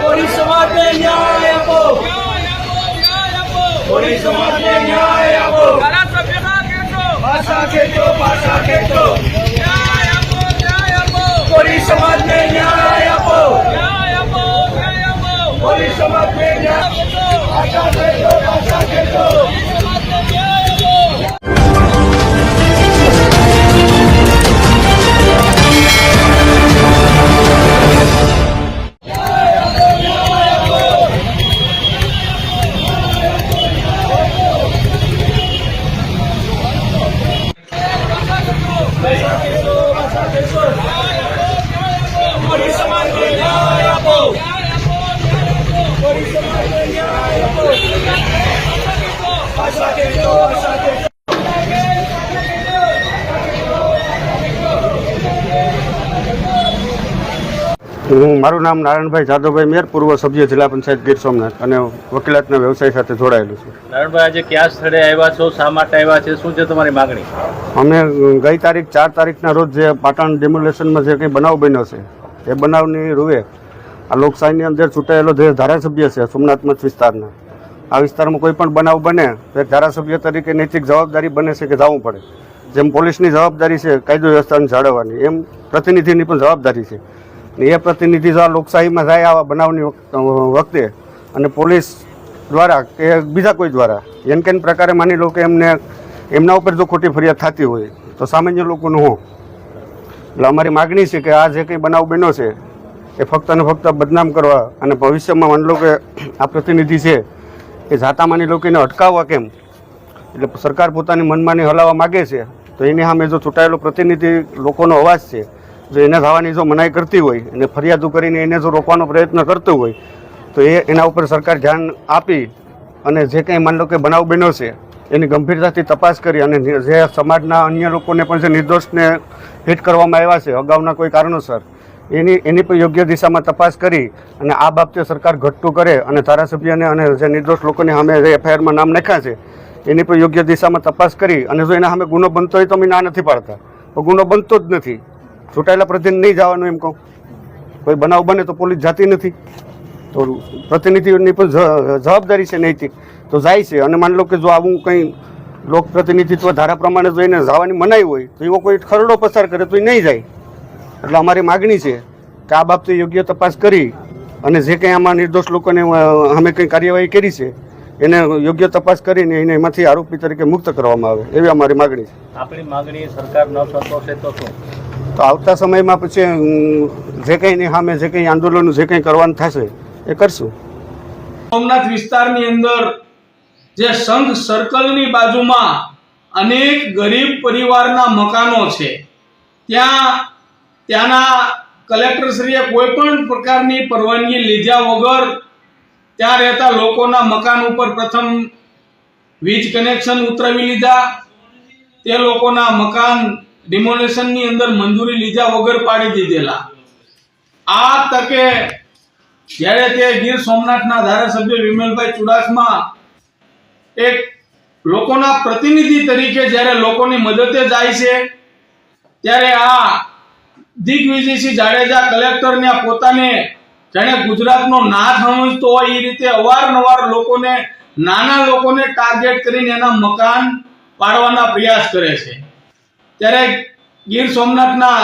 કોળી સમાજને ન્યાય આપો કોળી સમાજને ન્યાય આપો પાછા ખેંચો પાછા હું મારું નામ નારાયણભાઈ જાદવભાઈ મેર પૂર્વ સભ્ય જિલ્લા પંચાયત ગીર સોમનાથ અને વકીલાતના વ્યવસાય સાથે જોડાયેલું છું. નારાયણભાઈ આજે કયા સ્થળે આવ્યા છો? શા માટે આવ્યા છે? શું છે તમારી માગણી? અમે ગઈ તારીખ ચાર તારીખના રોજ જે પાટણ ડેમોલેશનમાં જે કંઈ બનાવ બન્યો છે એ બનાવની રૂએ આ લોકશાહીની અંદર ચૂંટાયેલો જે ધારાસભ્ય છે સોમનાથ મત વિસ્તારના આ વિસ્તારમાં કોઈ પણ બનાવ બને તો એક ધારાસભ્ય તરીકે નૈતિક જવાબદારી બને છે કે જવું પડે. જેમ પોલીસની જવાબદારી છે કાયદો વ્યવસ્થાને જાળવવાની એમ પ્રતિનિધિની પણ જવાબદારી છે. ને એ પ્રતિનિધિ લોકશાહીમાં થાય આવા બનાવની વખતે અને પોલીસ દ્વારા કે બીજા કોઈ દ્વારા, એન કેન પ્રકારે માની લો કે એમને, એમના ઉપર જો ખોટી ફરિયાદ થતી હોય, તો સામાન્ય લોકોનું હું. એટલે અમારી માગણી છે કે આ જે કંઈ બનાવ બન્યો છે, એ ફક્ત અને ફક્ત બદનામ કરવા અને ભવિષ્યમાં માની લો કે આ પ્રતિનિધિ છે, એ જાતા માની લો કે એને અટકાવવા કેમ? એટલે સરકાર પોતાની મનમાની હલાવવા માગે છે, તો એની સામે જો ચૂંટાયેલો પ્રતિનિધિ લોકોનો અવાજ છે જો એને થવાની જો મનાઈ કરતી હોય અને ફરિયાદો કરીને એને જો રોકવાનો પ્રયત્ન કરતું હોય, તો એ એના ઉપર સરકાર ધ્યાન આપી અને જે કંઈ માની લો કે બનાવ બન્યો છે, એની ગંભીરતાથી તપાસ કરી અને જે સમાજના અન્ય લોકોને પણ જે નિર્દોષને હિટ કરવામાં આવ્યા છે, અગાઉના કોઈ કારણોસર, એની એની પણ યોગ્ય દિશામાં તપાસ કરી અને આ બાબતે સરકાર ઘટતું કરે અને ધારાસભ્યને અને જે નિર્દોષ લોકોને સામે જે એફઆઈઆરમાં નામ નાખ્યા છે, એની પણ યોગ્ય દિશામાં તપાસ કરી અને જો એના સામે ગુનો બનતો હોય તો અમે ના નથી પાડતા. ગુનો બનતો જ નથી. ચૂંટાયેલા પ્રતિનિધિ નહીં જવાનું એમ કહું. કોઈ બનાવ બને તો પોલીસ જાતી નથી. તો પ્રતિનિધિઓની પણ જવાબદારી છે નૈતિક તો જાય છે. અને માની લો કે જો આવું કંઈ લોક પ્રતિનિધિત્વ ધારા પ્રમાણે જો એને જવાની મનાઈ હોય, તો એવો કોઈ ખરડો પસાર કરે તો એ નહીં જાય. એટલે અમારી માગણી છે કે આ બાબતે યોગ્ય તપાસ કરી અને જે કંઈ આમાં નિર્દોષ લોકોને અમે કંઈ કાર્યવાહી કરી છે, એને યોગ્ય તપાસ કરીને એને એમાંથી આરોપી તરીકે મુક્ત કરવામાં આવે, એવી અમારી માગણી છે. આપણી માગણી સરકાર ન સંતોષે તો શું? તો આવતા સમયમાં પછી જે કંઈ એની સામે જે કંઈ આંદોલન જે કંઈ કરવાનું થશે, એ કરશું. સોમનાથ વિસ્તારની અંદર જે સંઘ સર્કલની બાજુમાં અનેક ગરીબ પરિવારના મકાનો છે, ત્યાં, ત્યાંના કલેક્ટરશ્રીએ કોઈ પણ પ્રકારની પરવાનગી લીધા વગર ત્યાં રહેતા લોકોના મકાન ઉપર પ્રથમ વીજ કનેક્શન ઉતરાવી લીધા. તે લોકોના મકાન ડિમોલેશનની અંદર મંજૂરી લીધા વગર પાડી દીધેલા. આ તકે જ્યારે તે ગીર સોમનાથના ધારાસભ્ય વિમલભાઈ ચુડાસમા એક લોકોના પ્રતિનિધિ તરીકે જ્યારે લોકોની મદદે જાય છે, ત્યારે આ દિગ્વિજયસિંહ જાડેજા કલેક્ટરને પોતાને જેણે ગુજરાતનો નાથ સમજતો હોય એ રીતે અવારનવાર લોકોને, નાના લોકોને ટાર્ગેટ કરીને એના મકાન પાડવાના પ્રયાસ કરે છે. ત્યારે ગીર સોમનાથના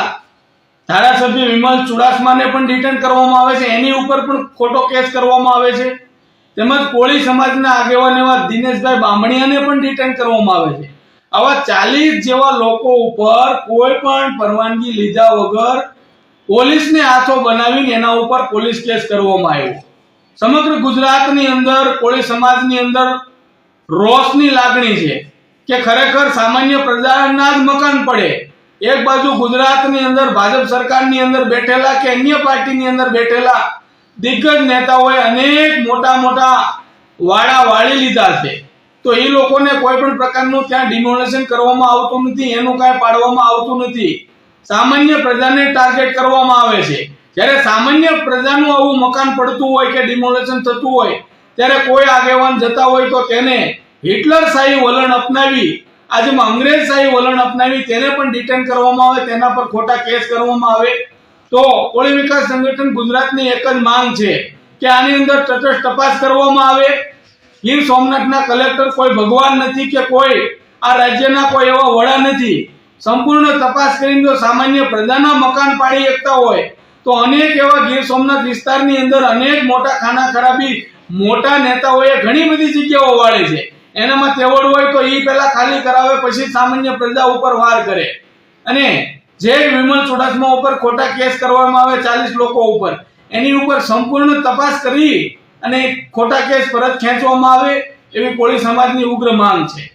ધારાસભ્ય વિમલ ચુડાસમાને પણ ડિટેન કરવામાં આવે છે. એની ઉપર પણ ખોટો કેસ કરવામાં આવે છે. તેમજ કોળી સમાજના આગેવાન એવા દિનેશભાઈ બામણીયાને પણ ડિટેન કરવામાં આવે છે. આવા ચાલીસ જેવા લોકો ઉપર કોઈ પણ પરવાનગી લીધા વગર પોલીસને આથો બનાવીને એના ઉપર પોલીસ કેસ કરવામાં આવ્યો સમગ્ર ગુજરાતની અંદર, કોળી સમાજની અંદર રોષની લાગણી છે. કે ખરેખર સામાન્ય પ્રજાના જ મકાન પડે. એક બાજુ ગુજરાતની અંદર, ભાજપ સરકારની અંદર બેઠેલા કે અન્ય પાર્ટીની અંદર બેઠેલા દિગ્ગજ નેતાઓએ અનેક મોટા મોટા વાડા વાળી લીધા છે. તો એ લોકોને કોઈ પણ પ્રકારનું ત્યાં ડિમોલેશન કરવામાં આવતું નથી, એનું કાંઈ પાડવામાં આવતું નથી. સામાન્ય પ્રજાને ટાર્ગેટ કરવામાં આવે છે. જ્યારે સામાન્ય પ્રજાનું આવું મકાન પડતું હોય કે ડિમોલેશન થતું હોય, ત્યારે કોઈ આગેવાન જતા હોય તો તેને હિટલર શાહી વલણ અપનાવી, આજે અંગ્રેજ શાહી વલણ અપનાવી, તેને પણ ડિટેન કરવામાં આવે, તેના પર ખોટા કેસ કરવામાં આવે. તો કોળી વિકાસ સંગઠન ગુજરાતની એક જ માંગ છે કે આની અંદર તટસ્થ તપાસ કરવામાં આવે. ગીર સોમનાથના કલેક્ટર કોઈ ભગવાન નથી કે કોઈ, આ રાજ્યના કોઈ એવા વડા નથી. સંપૂર્ણ તપાસ કરીને જો સામાન્ય પ્રજાના મકાન પાડી શકતા હોય, તો અનેક એવા ગીર સોમનાથ વિસ્તારની અંદર અનેક મોટા ખાના ખરાબી મોટા નેતાઓએ ઘણી બધી જગ્યાઓ વાળી છે. એનામાં તેવડ હોય તો એ પહેલા ખાલી કરાવે, પછી સામાન્ય પ્રજા ઉપર વાર કરે. અને જે વિમલ ચુડાસમા ઉપર ખોટા કેસ કરવામાં આવે, ચાલીસ લોકો ઉપર, એની ઉપર સંપૂર્ણ તપાસ કરી અને ખોટા કેસ પરત ખેંચવામાં આવે, એવી કોળી સમાજની ઉગ્ર માંગ છે.